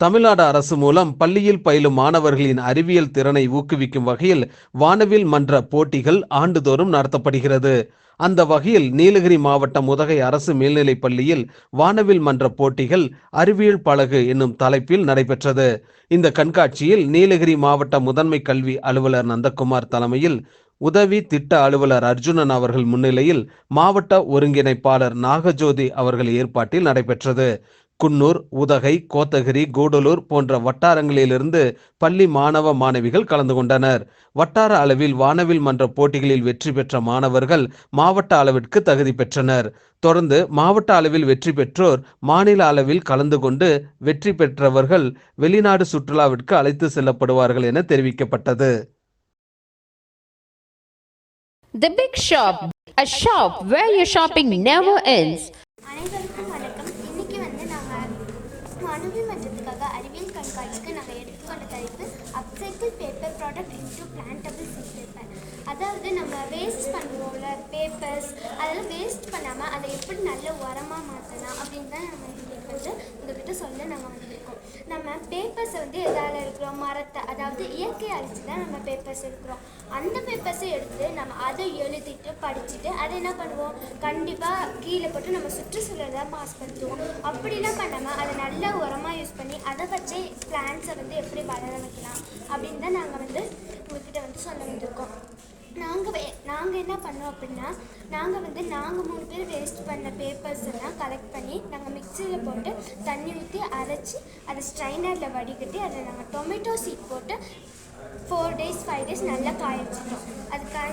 தமிழ்நாடு அரசு மூலம் பள்ளியில் பயிலும் மாணவர்களின் அறிவியல் திறனை ஊக்குவிக்கும் வகையில் வானவில் மன்ற போட்டிகள் ஆண்டுதோறும் நடத்தப்படுகிறது. அந்த வகையில் நீலகிரி மாவட்டம் உதகை அரசு மேல்நிலைப் பள்ளியில் வானவில் மன்ற போட்டிகள் அறிவியல் பழகு என்னும் தலைப்பில் நடைபெற்றது. இந்த கண்காட்சியில் நீலகிரி மாவட்ட முதன்மை கல்வி அலுவலர் நந்தகுமார் தலைமையில் உதவி திட்ட அலுவலர் அர்ஜுனன் அவர்கள் முன்னிலையில் மாவட்ட ஒருங்கிணைப்பாளர் நாகஜோதி அவர்கள் ஏற்பாட்டில் நடைபெற்றது. குன்னூர் உதகை கோத்தகிரி கூடலூர் போன்ற வட்டாரங்களிலிருந்து பள்ளி மாணவ மாணவிகள் கலந்து கொண்டனர். வட்டார அளவில் வானவில் மன்ற போட்டிகளில் வெற்றி பெற்ற மாணவர்கள் மாவட்ட அளவிற்கு தகுதி பெற்றனர். தொடர்ந்து மாவட்ட அளவில் வெற்றி பெற்றோர் மாநில அளவில் கலந்து கொண்டு வெற்றி பெற்றவர்கள் வெளிநாடு சுற்றுலாவிற்கு அழைத்து செல்லப்படுவார்கள் என தெரிவிக்கப்பட்டது. The Big Shop, a shop where your shopping never ends. அனைவருக்கும் வணக்கம் இன்னைக்கு வந்து நாங்கள் மாணவி மன்றத்துக்காக அறிவியல் நாங்கள் எடுத்துக்கொண்ட தலைப்பு upcycle paper product into plantable seed paper அதாவது நம்ம வேஸ்ட் பண்ணுவோம்ல பேப்பர்ஸ் அதெல்லாம் வேஸ்ட் பண்ணாமல் அதை எப்படி நல்ல உரமாக மாற்றலாம் அப்படின்னு தான் நம்ம இன்னைக்கு வந்து உங்ககிட்ட சொல்ல நாங்கள் வந்திருக்கோம். நம்ம பேப்பர்ஸை வந்து எதால் இருக்கிறோம் மரத்தை அதாவது இயற்கை அழிச்சு தான் நம்ம பேப்பர்ஸ் இருக்கிறோம் அந்த பேப்பர்ஸை எடுத்து நம்ம அதை எழுதிட்டு படிச்சுட்டு அதை என்ன பண்ணுவோம்? கண்டிப்பாக கீழே போட்டு நம்ம சுற்றுச்சூழலை மாசுபடுத்துவோம். அப்படிலாம் பண்ணாமல் அதை நல்ல உரமாக யூஸ் பண்ணி பிளான்ஸை வந்து எப்படி வளர வைக்கலாம் அப்படின்னு தான் நாங்கள் வந்து உங்ககிட்ட வந்து சொல்ல வந்திருக்கோம். நாங்கள் வே நாங்கள் என்ன பண்ணோம் அப்படின்னா நாங்கள் வந்து நாங்கள் மூணு பேர் வேஸ்ட் பண்ண பேப்பர்ஸ் எல்லாம் கலெக்ட் பண்ணி நாங்கள் மிக்சியில் போட்டு தண்ணி ஊற்றி அரைச்சி அதை ஸ்ட்ரைனரில் வடிகட்டி அதை நாங்கள் டொமேட்டோ சீட் போட்டு ஃபோர் டேஸ் ஃபைவ் டேஸ் நல்லா காய வச்சுட்டோம் அது காய